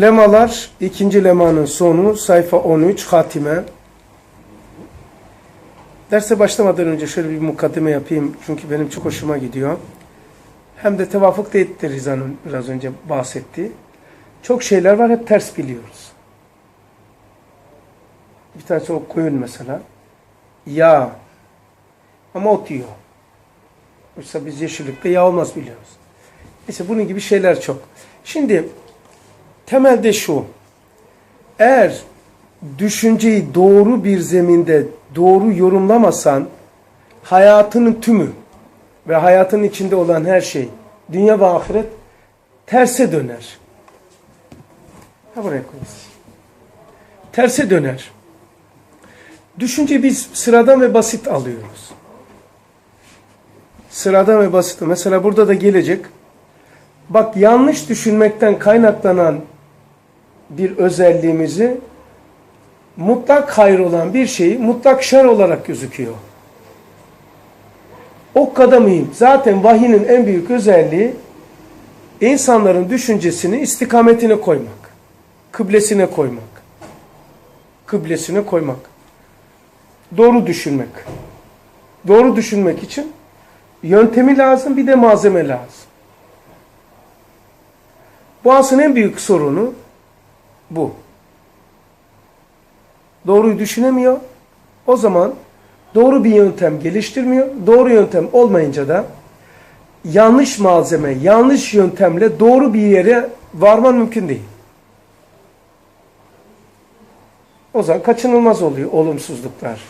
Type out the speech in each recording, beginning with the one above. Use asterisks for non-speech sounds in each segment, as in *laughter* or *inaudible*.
Lemalar, ikinci lemanın sonu, sayfa 13, hatime. Derse başlamadan önce şöyle bir mukaddime yapayım. Çünkü benim çok hoşuma gidiyor. Hem de tevafuk etti Riza'nın biraz önce bahsettiği. Çok şeyler var hep ters biliyoruz. Bir tanesi o koyun mesela. Yağ. Ama ot yiyor. Oysa biz yeşillikte yağ olmaz biliyoruz. Neyse bunun gibi şeyler çok. Şimdi temelde şu. Eğer düşünceyi doğru bir zeminde doğru yorumlamasan hayatının tümü ve hayatın içinde olan her şey dünya ve ahiret terse döner. Ha buraya koyayım. Terse döner. Düşünce biz sıradan ve basit alıyoruz. Sıradan ve basit. Mesela burada da gelecek. Bak yanlış düşünmekten kaynaklanan bir özelliğimizi mutlak hayır olan bir şeyi mutlak şer olarak gözüküyor. O kadar mühim. Zaten vahinin en büyük özelliği insanların düşüncesini istikametine koymak. Kıblesine koymak. Kıblesine koymak. Doğru düşünmek. Doğru düşünmek için yöntemi lazım bir de malzeme lazım. Bu aslında en büyük sorunu bu. Doğruyu düşünemiyor. O zaman doğru bir yöntem geliştirmiyor. Doğru yöntem olmayınca da yanlış malzeme, yanlış yöntemle doğru bir yere varman mümkün değil. O zaman kaçınılmaz oluyor olumsuzluklar.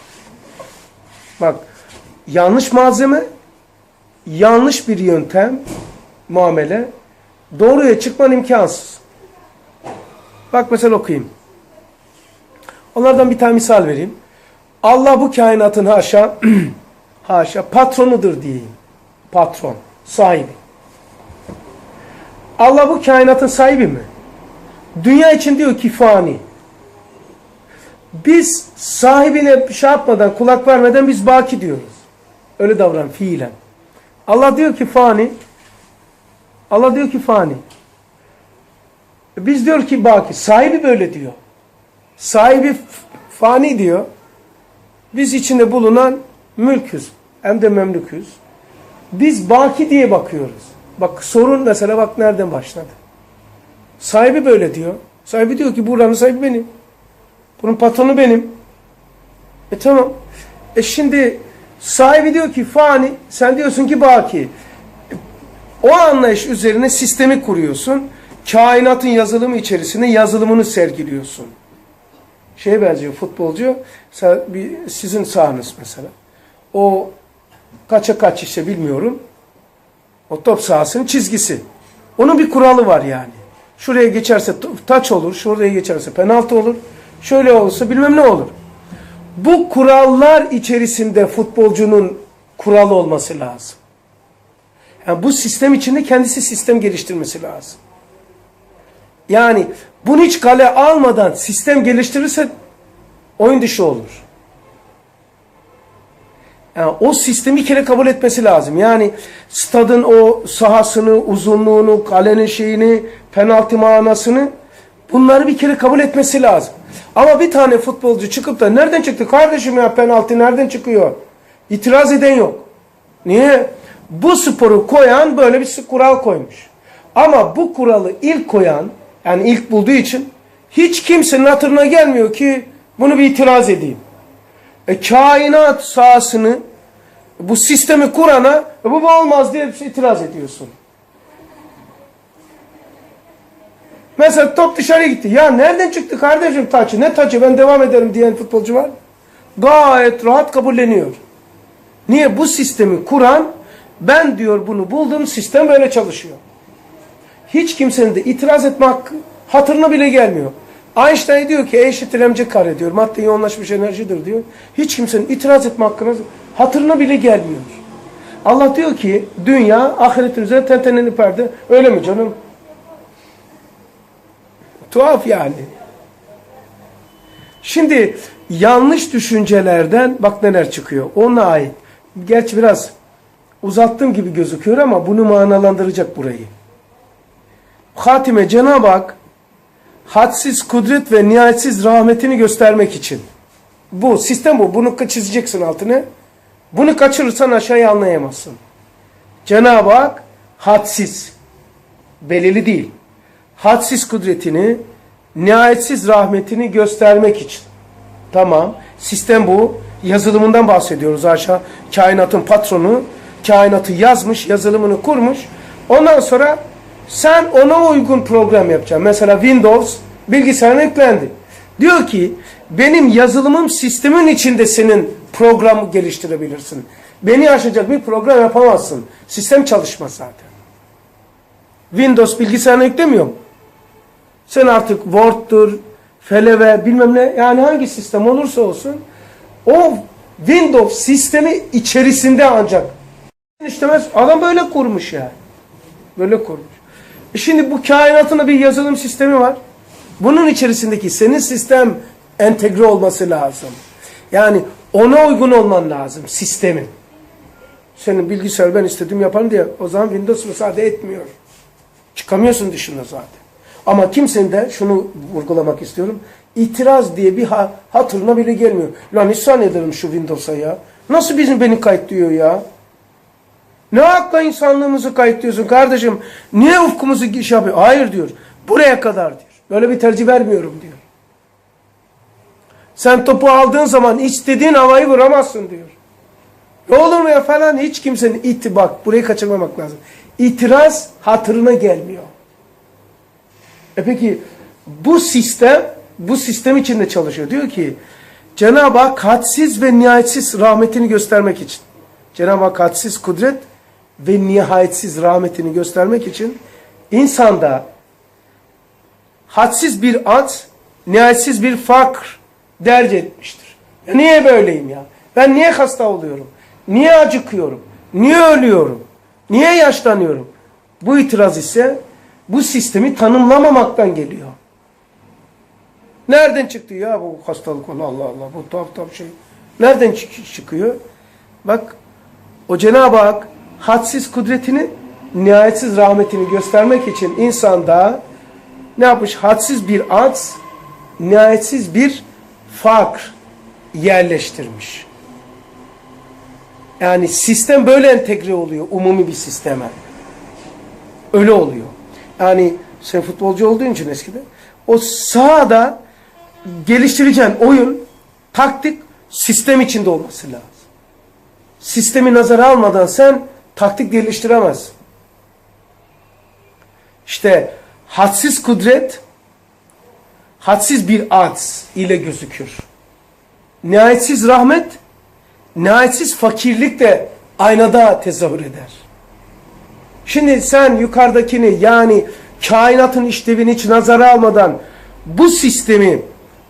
Bak yanlış malzeme, yanlış bir yöntem, muamele, doğruya çıkman imkansız. Bak mesela okuyayım. Onlardan bir tane misal vereyim. Allah bu kainatın haşa, *clears throat* haşa patronudur diyeyim. Patron, sahibi. Allah bu kainatın sahibi mi? Dünya için diyor ki fani. Biz sahibine şey yapmadan, kulak vermeden biz baki diyoruz. Öyle davran fiilen. Allah diyor ki fani. Allah diyor ki fani. Biz diyor ki baki. Sahibi böyle diyor. Sahibi fani diyor. Biz içinde bulunan mülküz. Hem de memlüküz. Biz baki diye bakıyoruz. Bak sorun mesela bak nereden başladı. Sahibi böyle diyor. Sahibi diyor ki buranın sahibi benim. Bunun patronu benim. E tamam. E şimdi sahibi diyor ki fani, sen diyorsun ki baki. E, o anlayış üzerine sistemi kuruyorsun. Kainatın yazılımı içerisinde yazılımını sergiliyorsun. Şeye benziyor futbolcu. Sizin sahanız mesela. O kaça kaç işte bilmiyorum. O top sahasının çizgisi. Onun bir kuralı var yani. Şuraya geçerse taç olur, şuraya geçerse penaltı olur. Şöyle olursa bilmem ne olur. Bu kurallar içerisinde futbolcunun kuralı olması lazım. Yani bu sistem içinde kendisi sistem geliştirmesi lazım. Yani bunu hiç kale almadan sistem geliştirirse oyun dışı olur. Yani o sistemi bir kere kabul etmesi lazım. Yani stadın o sahasını, uzunluğunu, kalenin şeyini, penaltı manasını bunları bir kere kabul etmesi lazım. Ama bir tane futbolcu çıkıp da nereden çıktı kardeşim ya penaltı nereden çıkıyor? İtiraz eden yok. Niye? Bu sporu koyan böyle bir kural koymuş. Ama bu kuralı ilk koyan yani ilk bulduğu için hiç kimsenin hatırına gelmiyor ki bunu bir itiraz edeyim. E, kainat sahasını bu sistemi kurana e, bu olmaz diye itiraz ediyorsun. Mesela top dışarı gitti. Ya nereden çıktı kardeşim taçı? Ne taçı ben devam ederim diyen futbolcu var. Gayet rahat kabulleniyor. Niye? Bu sistemi kuran ben diyor bunu buldum sistem böyle çalışıyor. Hiç kimsenin de itiraz etme hakkı hatırına bile gelmiyor. Einstein diyor ki E eşittir mc kare diyor. Madde yoğunlaşmış enerjidir diyor. Hiç kimsenin itiraz etme hakkına hatırına bile gelmiyor. Allah diyor ki dünya ahiretin üzerine tenteneni perde. Öyle mi canım? Tuhaf yani. Şimdi yanlış düşüncelerden bak neler çıkıyor. Ona ait. Gerçi biraz uzattığım gibi gözüküyor ama bunu manalandıracak burayı. Hatime Cenab-ı Hak hadsiz kudret ve nihayetsiz rahmetini göstermek için. Bu sistem bu. Bunu çizeceksin altını. Bunu kaçırırsan aşağıya anlayamazsın. Cenab-ı Hak hadsiz, belirli değil. Hadsiz kudretini, nihayetsiz rahmetini göstermek için. Tamam. Sistem bu. Yazılımından bahsediyoruz aşağı. Kainatın patronu kainatı yazmış, yazılımını kurmuş. Ondan sonra sen ona uygun program yapacaksın. Mesela Windows bilgisayarına yüklendi. Diyor ki benim yazılımım sistemin içinde senin programı geliştirebilirsin. Beni aşacak bir program yapamazsın. Sistem çalışmaz zaten. Windows bilgisayarına yüklemiyor mu? Sen artık Word'dur, Feleve bilmem ne yani hangi sistem olursa olsun o Windows sistemi içerisinde ancak istemez adam böyle kurmuş yani. Böyle kurmuş. E şimdi bu kainatında bir yazılım sistemi var. Bunun içerisindeki senin sistem entegre olması lazım. Yani ona uygun olman lazım sistemin. Senin bilgisayar ben istediğim yaparım diye o zaman Windows müsaade etmiyor. Çıkamıyorsun dışında zaten. Ama kimsenin de şunu vurgulamak istiyorum. İtiraz diye bir ha hatırına bile gelmiyor. Lan ihsan ederim şu Windows'a ya. Nasıl bizim beni kayıtlıyor ya? Ne hakla insanlığımızı kayıtlıyorsun kardeşim? Niye ufkumuzu iş yapıyor? Hayır diyor. Buraya kadar diyor. Böyle bir tercih vermiyorum diyor. Sen topu aldığın zaman istediğin havayı vuramazsın diyor. Ne olur mu ya falan hiç kimsenin itibak burayı kaçırmamak lazım. İtiraz hatırına gelmiyor. E peki bu sistem bu sistem içinde çalışıyor. Diyor ki Cenab-ı Hak hadsiz ve nihayetsiz rahmetini göstermek için. Cenab-ı Hak hadsiz kudret ve nihayetsiz rahmetini göstermek için insanda hadsiz bir at, nihayetsiz bir fakr derc etmiştir. Ya niye böyleyim ya? Ben niye hasta oluyorum? Niye acıkıyorum? Niye ölüyorum? Niye yaşlanıyorum? Bu itiraz ise bu sistemi tanımlamamaktan geliyor. Nereden çıktı ya bu hastalık? Allah Allah bu tuhaf tuhaf şey. Nereden çık- çıkıyor? Bak o Cenab-ı Hak hadsiz kudretini, nihayetsiz rahmetini göstermek için insanda ne yapmış? Hadsiz bir az, nihayetsiz bir fakr yerleştirmiş. Yani sistem böyle entegre oluyor umumi bir sisteme. Öyle oluyor. Yani sen futbolcu olduğun için eskiden o sahada geliştireceğin oyun, taktik sistem içinde olması lazım. Sistemi nazara almadan sen taktik geliştiremezsin. İşte hadsiz kudret hadsiz bir az ile gözükür. Nihayetsiz rahmet nihayetsiz fakirlik de aynada tezahür eder. Şimdi sen yukarıdakini yani kainatın işlevini hiç nazara almadan bu sistemi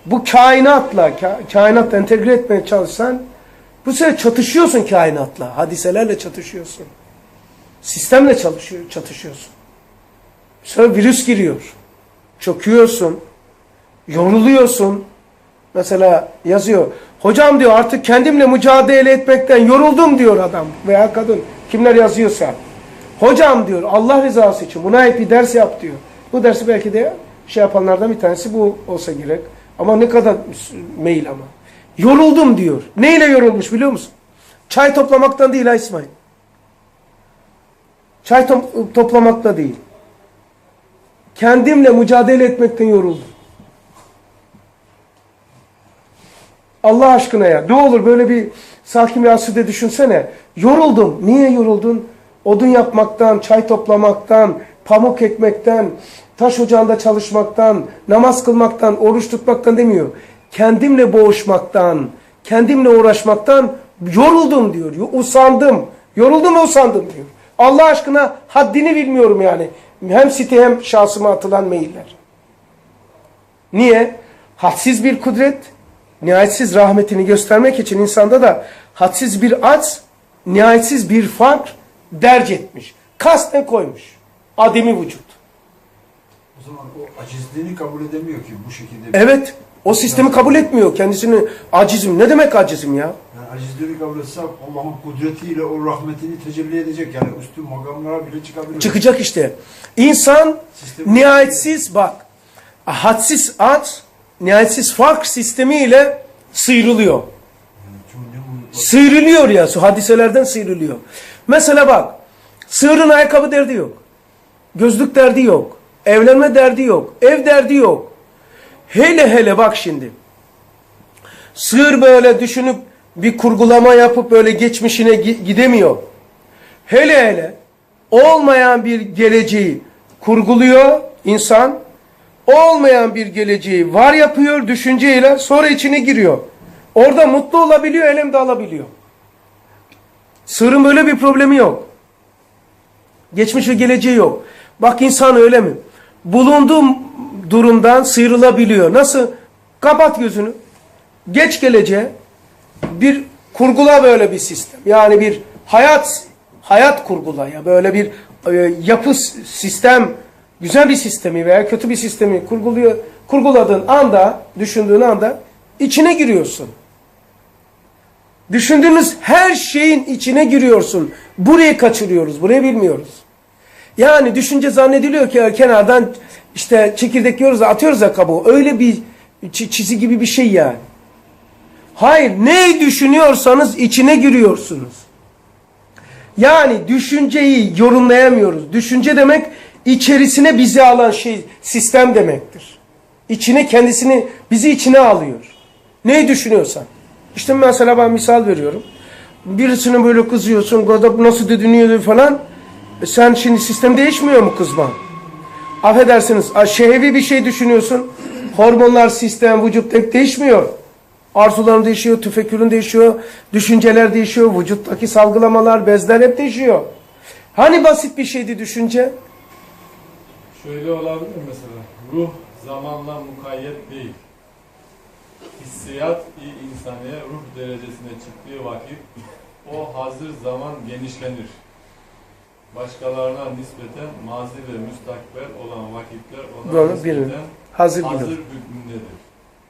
bu kainatla ka- kainatla entegre etmeye çalışsan bu sefer çatışıyorsun kainatla. Hadiselerle çatışıyorsun. Sistemle çalışıyor, çatışıyorsun. Sonra virüs giriyor. Çöküyorsun. Yoruluyorsun. Mesela yazıyor. Hocam diyor artık kendimle mücadele etmekten yoruldum diyor adam veya kadın. Kimler yazıyorsa. Hocam diyor Allah rızası için buna ait bir ders yap diyor. Bu dersi belki de şey yapanlardan bir tanesi bu olsa gerek. Ama ne kadar mail ama. Yoruldum diyor. Neyle yorulmuş biliyor musun? Çay toplamaktan değil ha İsmail. Çay to- toplamakta değil. Kendimle mücadele etmekten yoruldum. Allah aşkına ya. Ne olur böyle bir sakin bir asırda düşünsene. Yoruldum. Niye yoruldun? Odun yapmaktan, çay toplamaktan, pamuk ekmekten, taş ocağında çalışmaktan, namaz kılmaktan, oruç tutmaktan demiyor. Kendimle boğuşmaktan, kendimle uğraşmaktan yoruldum diyor. Usandım. Yoruldum usandım diyor. Allah aşkına haddini bilmiyorum yani. Hem site hem şahsıma atılan mailler. Niye? Hadsiz bir kudret, nihayetsiz rahmetini göstermek için insanda da hadsiz bir aç, nihayetsiz bir fakr derc etmiş. Kasten koymuş. Ademi vücut. O zaman o acizliğini kabul edemiyor ki bu şekilde. Evet. O sistemi kabul etmiyor. Kendisini acizim. Ne demek acizim ya? Acizliğini kabul etse Allah'ın kudretiyle o rahmetini tecelli edecek. Yani üstün makamlara bile çıkabilir. Çıkacak işte. İnsan Sistemi- nihayetsiz bak. hadsiz at, nihayetsiz fark sistemiyle sıyrılıyor. Sıyrılıyor ya, su hadiselerden sıyrılıyor. Mesela bak, sığırın ayakkabı derdi yok. Gözlük derdi yok. Evlenme derdi yok. Ev derdi yok. Hele hele bak şimdi. Sığır böyle düşünüp bir kurgulama yapıp böyle geçmişine gi- gidemiyor. Hele hele olmayan bir geleceği kurguluyor insan. Olmayan bir geleceği var yapıyor düşünceyle sonra içine giriyor. Orada mutlu olabiliyor, elem de alabiliyor. Sığırın böyle bir problemi yok. Geçmiş ve geleceği yok. Bak insan öyle mi? Bulunduğu durumdan sıyrılabiliyor. Nasıl? Kapat gözünü. Geç geleceğe bir kurgula böyle bir sistem. Yani bir hayat hayat kurgula ya böyle bir e, yapı sistem güzel bir sistemi veya kötü bir sistemi kurguluyor kurguladığın anda düşündüğün anda içine giriyorsun. Düşündüğünüz her şeyin içine giriyorsun. Burayı kaçırıyoruz. Burayı bilmiyoruz. Yani düşünce zannediliyor ki kenardan işte çekirdek yiyoruz atıyoruz ya kabuğu. Öyle bir çi- çizi gibi bir şey yani. Hayır, ne düşünüyorsanız içine giriyorsunuz. Yani düşünceyi yorumlayamıyoruz. Düşünce demek içerisine bizi alan şey, sistem demektir. İçine kendisini, bizi içine alıyor. Neyi düşünüyorsan. İşte mesela ben misal veriyorum. Birisine böyle kızıyorsun, gadap nasıl dediniyor falan. E sen şimdi sistem değişmiyor mu kızma? Affedersiniz, şehvi bir şey düşünüyorsun. Hormonlar, sistem, vücut hep değişmiyor. Arzuların değişiyor, tüfekkürün değişiyor, düşünceler değişiyor, vücuttaki salgılamalar, bezler hep değişiyor. Hani basit bir şeydi düşünce? Şöyle olabilir mesela? Ruh zamanla mukayyet değil. Hissiyat-i insaniye ruh derecesine çıktığı vakit o hazır zaman genişlenir. Başkalarına nispeten mazi ve müstakbel olan vakitler ona bir- nispeten Hazır hazır gibi. hükmündedir.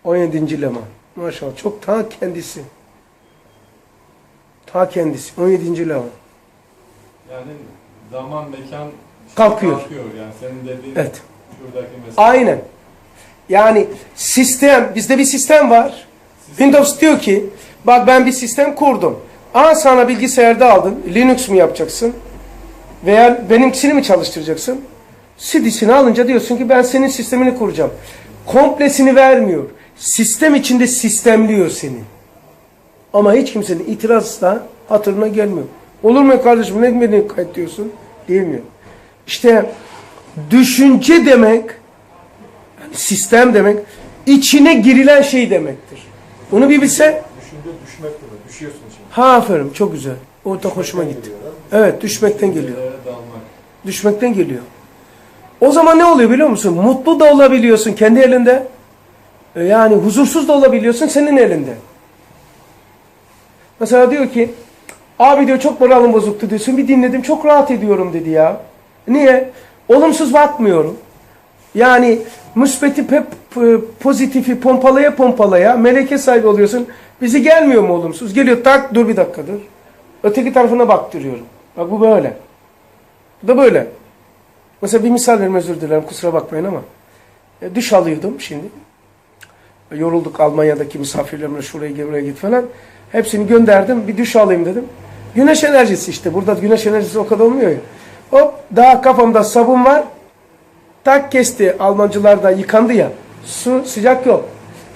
17. leman. Maşallah çok ta kendisi. Ta kendisi. 17. leman. Yani zaman mekan Kalkıyor. kalkıyor. Yani senin dediğin Evet. şuradaki mesela. Aynen. Yani sistem, bizde bir sistem var. Windows diyor ki, bak ben bir sistem kurdum. Aa sana bilgisayarda aldın, Linux mu yapacaksın? Veya benimkisini mi çalıştıracaksın? CD'sini alınca diyorsun ki ben senin sistemini kuracağım. Komplesini vermiyor. Sistem içinde sistemliyor seni. Ama hiç kimsenin itirazı da hatırına gelmiyor. Olur mu kardeşim ne beni kayıtlıyorsun? Diyemiyor. İşte düşünce demek yani sistem demek içine girilen şey demektir. Bunu bir bilse Düşünce düşmek demek. Düşüyorsun şimdi. ha aferin çok güzel. O da hoşuma gitti. Evet düşmekten geliyor. Düşmekten geliyor. O zaman ne oluyor biliyor musun? Mutlu da olabiliyorsun kendi elinde. E, Yani huzursuz da olabiliyorsun senin elinde. Mesela diyor ki abi diyor çok moralım bozuktu diyorsun. Bir dinledim çok rahat ediyorum dedi ya. Niye? Olumsuz bakmıyorum. Yani müsbeti hep e, pozitifi pompalaya pompalaya meleke sahibi oluyorsun. Bizi gelmiyor mu olumsuz? Geliyor tak dur bir dakika dur. Öteki tarafına baktırıyorum. Bak bu böyle. Bu da böyle. Mesela bir misal vereyim özür dilerim kusura bakmayın ama. E, duş alıyordum şimdi. Yorulduk Almanya'daki misafirlerimle şuraya buraya git falan. Hepsini gönderdim bir duş alayım dedim. Güneş enerjisi işte. Burada güneş enerjisi o kadar olmuyor ya. Hop daha kafamda sabun var. Tak kesti. Almancılar da yıkandı ya. Su sıcak yok.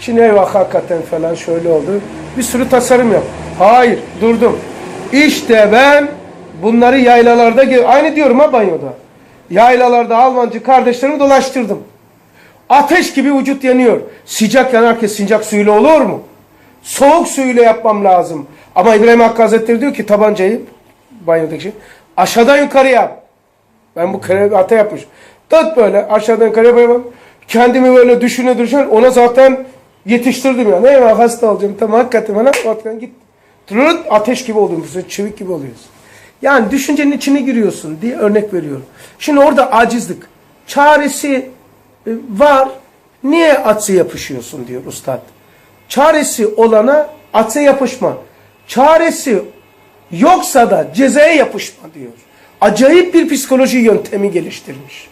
Şimdi eyvah hakikaten falan şöyle oldu. Bir sürü tasarım yap. Hayır durdum. İşte ben bunları yaylalarda aynı diyorum ha banyoda. Yaylalarda Almancı kardeşlerimi dolaştırdım. Ateş gibi vücut yanıyor. Sıcak yanarken sıcak suyla olur mu? Soğuk suyla yapmam lazım. Ama İbrahim Hakkı Hazretleri diyor ki tabancayı banyodaki şey, aşağıdan yukarı yap. Ben bu hata yapmış. Tut böyle aşağıdan yukarıya bak. Kendimi böyle düşüne düşüne ona zaten yetiştirdim ya. Ne var hasta olacağım. Tamam hakikaten bana hakikaten git. Tırırt ateş gibi oldum. Çevik gibi oluyorsun. Yani düşüncenin içine giriyorsun diye örnek veriyorum. Şimdi orada acizlik. Çaresi var. Niye atsa yapışıyorsun diyor ustad. Çaresi olana atsa yapışma. Çaresi yoksa da cezaya yapışma diyor. Acayip bir psikoloji yöntemi geliştirmiş.